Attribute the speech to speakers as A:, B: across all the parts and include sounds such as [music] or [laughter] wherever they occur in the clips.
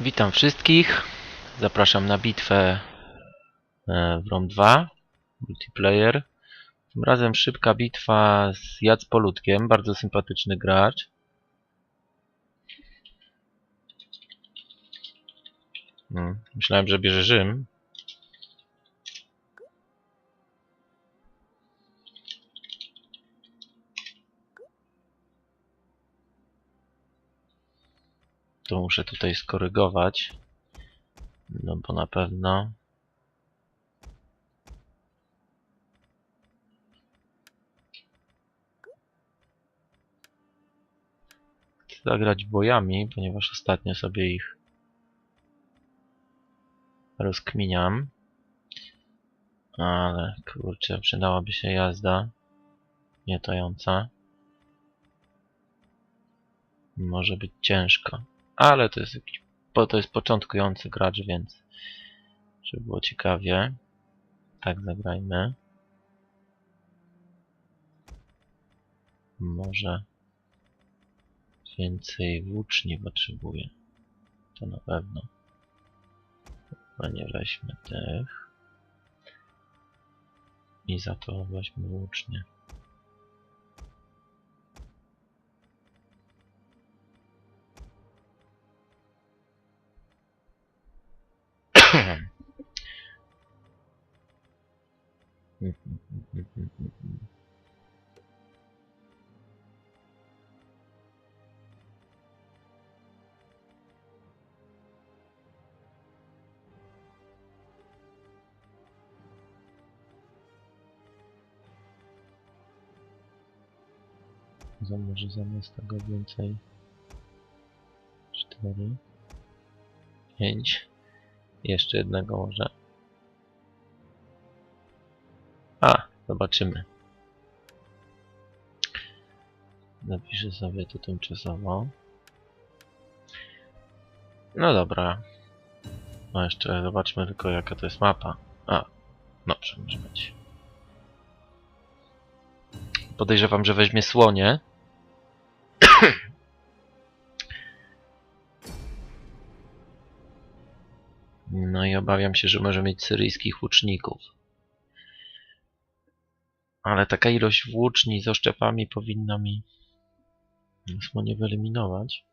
A: Witam wszystkich. Zapraszam na bitwę e, w ROM 2 multiplayer. Tym razem szybka bitwa z Jacpolutkiem, bardzo sympatyczny gracz. Hmm, myślałem, że bierze Rzym. To muszę tutaj skorygować. No bo na pewno. Zagrać bojami, ponieważ ostatnio sobie ich rozkminiam. Ale kurczę, przydałaby się jazda nietająca. Może być ciężko. Ale to jest jakiś, bo to jest początkujący gracz, więc żeby było ciekawie. Tak zagrajmy. Może więcej włóczni potrzebuję. To na pewno. A nie weźmy tych. I za to weźmy włócznie. Za może zamiast tego więcej. Cztery. Pięć. Jeszcze jednego może. A, zobaczymy. Napiszę sobie to tymczasowo. No dobra. No jeszcze zobaczmy tylko jaka to jest mapa. A, dobrze, może być. Podejrzewam, że weźmie słonie. No i obawiam się, że może mieć syryjskich łuczników. Ale taka ilość włóczni z oszczepami powinna mi słonie wyeliminować.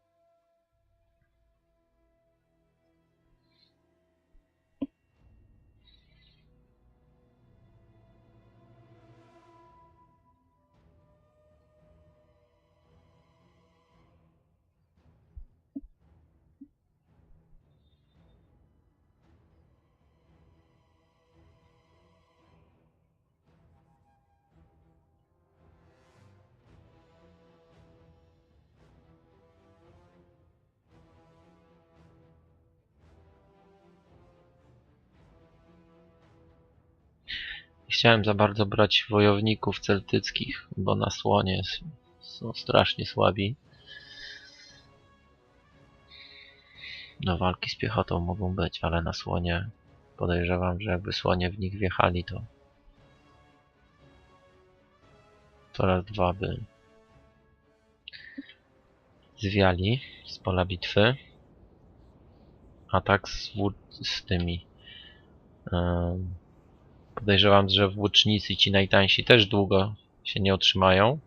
A: Chciałem za bardzo brać wojowników celtyckich, bo na słonie są strasznie słabi. Do walki z piechotą mogą być, ale na słonie podejrzewam, że jakby słonie w nich wjechali, to to raz dwa by zwiali z pola bitwy. A tak z, z tymi em, Podejrzewam, że włócznicy ci najtańsi też długo się nie utrzymają.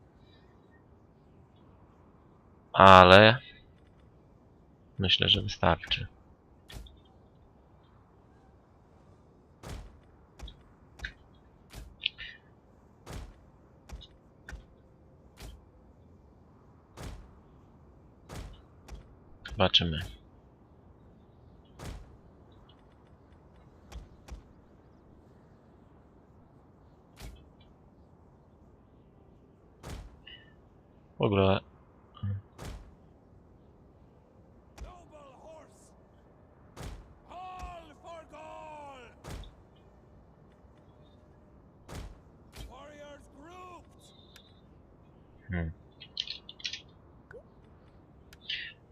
A: Ale myślę, że wystarczy. Zobaczymy. W ogóle! Hmm.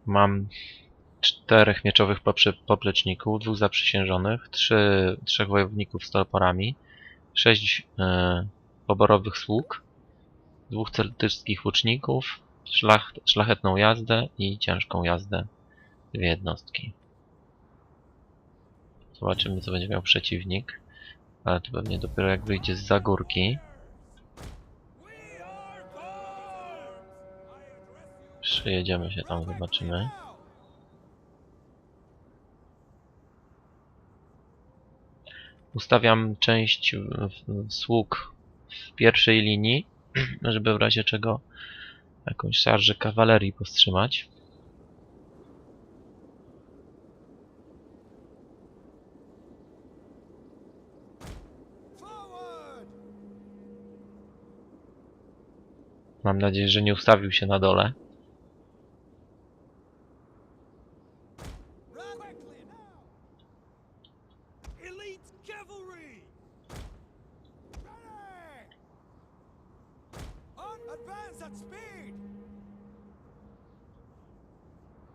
A: Mam czterech mieczowych popleczników, dwóch zaprzysiężonych, trzy, trzech wojowników z toporami, sześć poborowych sług, dwóch celtyckich łuczników, szlach, szlachetną jazdę i ciężką jazdę. Dwie jednostki. Zobaczymy, co będzie miał przeciwnik. Ale to pewnie dopiero jak wyjdzie z górki.
B: We are Gauls!
A: Przyjedziemy się tam, zobaczymy. Ustawiam część sług w pierwszej linii, [clears throat] żeby w razie czego jakąś szarżę kawalerii powstrzymać. Mam nadzieję, że nie ustawił się na dole.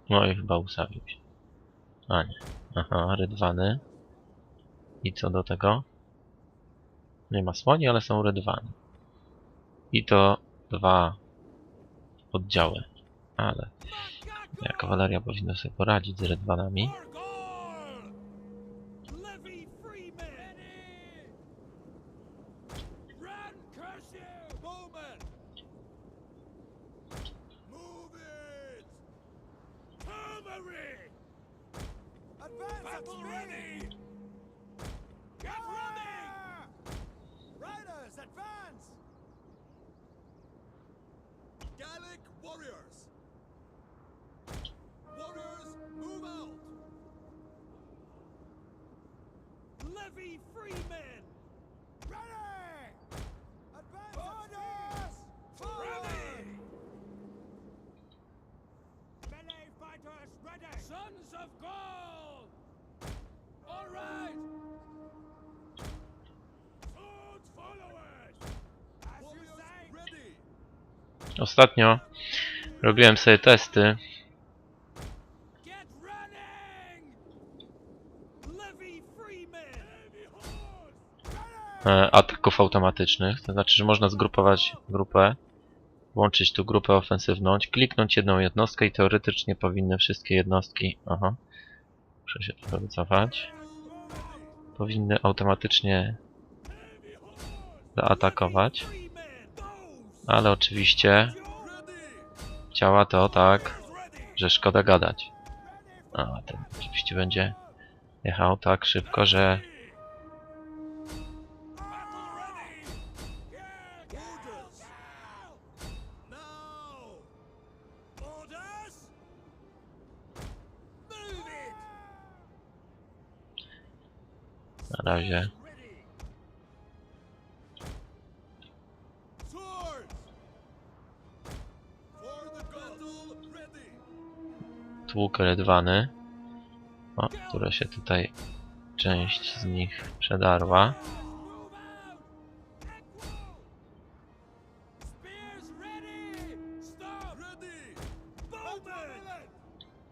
A: No i chyba ustawił się. A nie. Aha, rydwany. I co do tego? Nie ma słoni, ale są rydwany. I to dwa oddziały. Ale ja, kawaleria powinna sobie poradzić z rydwanami.
B: Cavalry! Advance Battle ready! Get ready! Riders, advance! Gallic warriors! Warriors, move out! Levy freemen! Ready! Sons of Gaul! All right! Swords followers! As you say! Ready!
A: Ostatnio robiłem sobie testy
B: Get running! Levy freemen! Heavy horse!
A: e, ataków automatycznych. To znaczy, że można zgrupować grupę, włączyć tu grupę ofensywną, kliknąć jedną jednostkę i teoretycznie powinny wszystkie jednostki. Aha. Muszę się trochę wycofać. Powinny automatycznie zaatakować. Ale oczywiście działa to tak, że szkoda gadać. A ten oczywiście będzie jechał tak szybko, że na razie tłuk o, które się tutaj część z nich przedarła.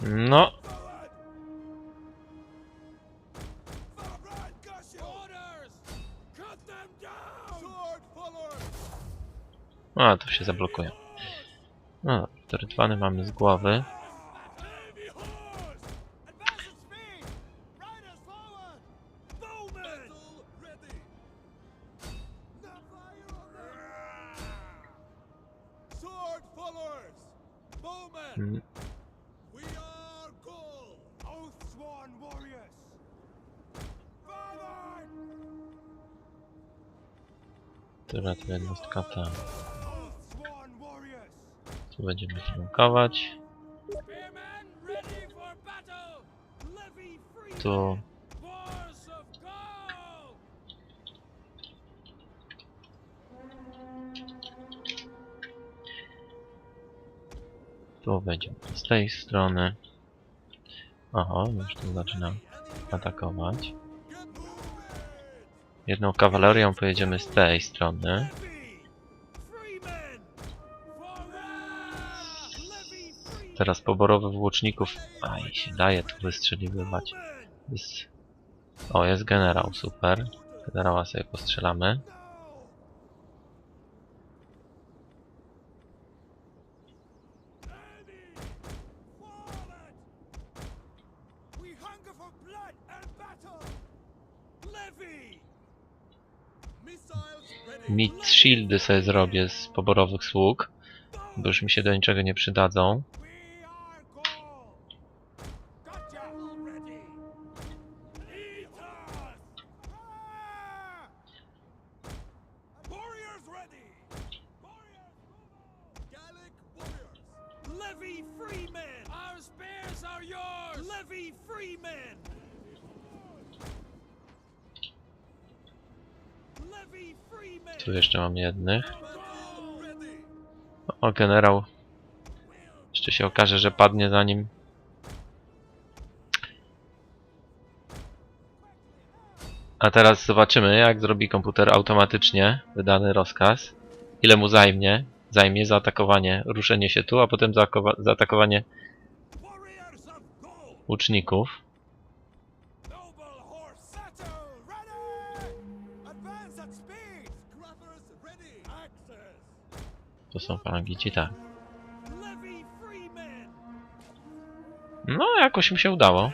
B: Move
A: a to się zablokuje. No, te mamy z głowy. Mm!
B: Forward!
A: Która to jednostka ta. Tu będziemy flankować. Tu! Tu będziemy z tej strony. Oho, już tu zaczyna atakować. Jedną kawalerią pojedziemy z tej strony. Teraz poborowych włóczników. Aj, się daje tu wystrzeliwywać. Jest... O, jest generał, super. Generała sobie postrzelamy. Mit shieldy sobie zrobię z poborowych sług, bo już mi się do niczego nie przydadzą. Tu jeszcze mam jednych. O, generał. Jeszcze się okaże, że padnie za nim. A teraz zobaczymy, jak zrobi komputer automatycznie wydany rozkaz. Ile mu zajmie, zajmie zaatakowanie, ruszenie się tu, a potem zaatakowanie łuczników. To są falangici, tak. No, jakoś mi się udało.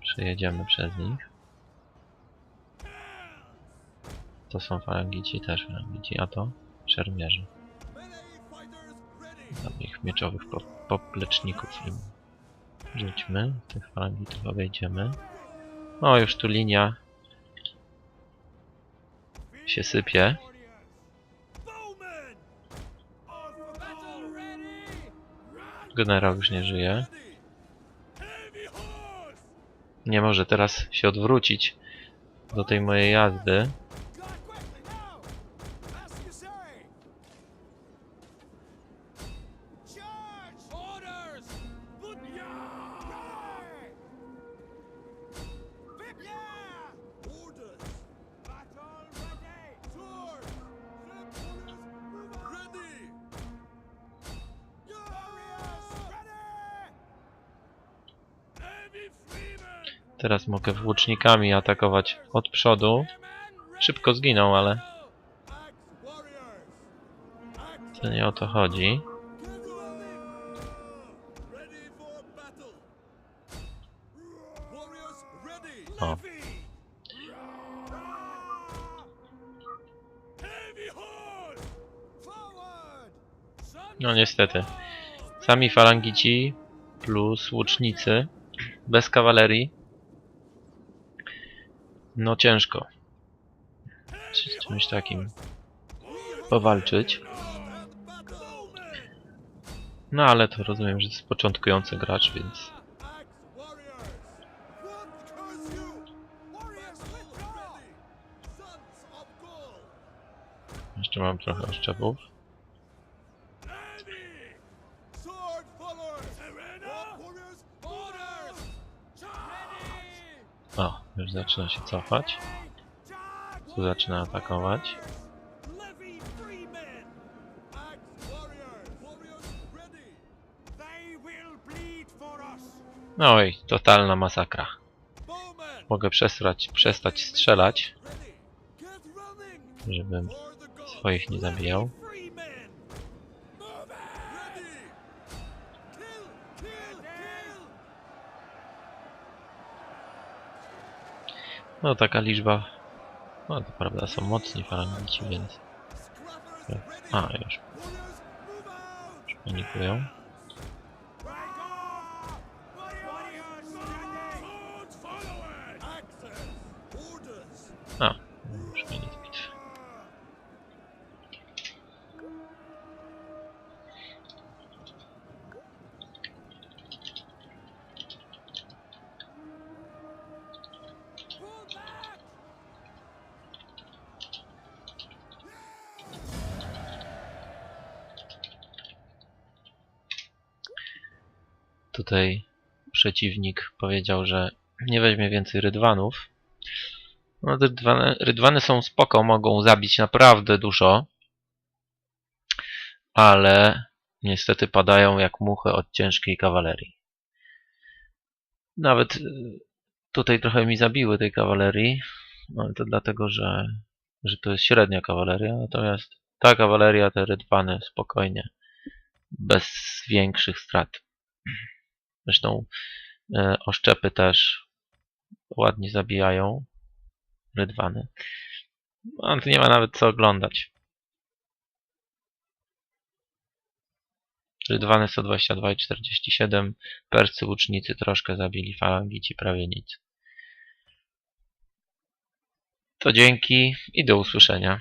A: Przejedziemy przez nich. To są falangici, też falangici, a to szermierze. Tam ich mieczowych po, popleczników im rzućmy. Tych falangitów obejdziemy. O, już tu linia się sypie. Generał już nie żyje. Nie może teraz się odwrócić do tej mojej jazdy. Teraz mogę włócznikami atakować od przodu. Szybko zginą, ale to nie o to chodzi. O. No niestety. Sami falangici plus łucznicy bez kawalerii. No ciężko z czymś takim powalczyć. No ale to rozumiem, że to jest początkujący gracz, więc jeszcze mam trochę oszczepów. Już zaczyna się cofać. Tu zaczyna atakować. No i totalna masakra. Mogę przestać, przestać strzelać, żebym swoich nie zabijał. No taka liczba. No to prawda, są mocni falangici, więc! A, już
B: out!
A: panikują.
B: Break
A: Tutaj przeciwnik powiedział, że nie weźmie więcej rydwanów. No, rydwany, rydwany są spoko, mogą zabić naprawdę dużo. Ale niestety padają jak muchy od ciężkiej kawalerii. Nawet y, tutaj trochę mi zabiły tej kawalerii. No, to dlatego, że, że to jest średnia kawaleria. Natomiast ta kawaleria, te rydwany spokojnie, bez większych strat. Zresztą e, oszczepy też ładnie zabijają. Rydwany. No, to nie ma nawet co oglądać. Rydwany 122 i 47. Perscy łucznicy troszkę zabili, falangici prawie nic. To dzięki i do usłyszenia.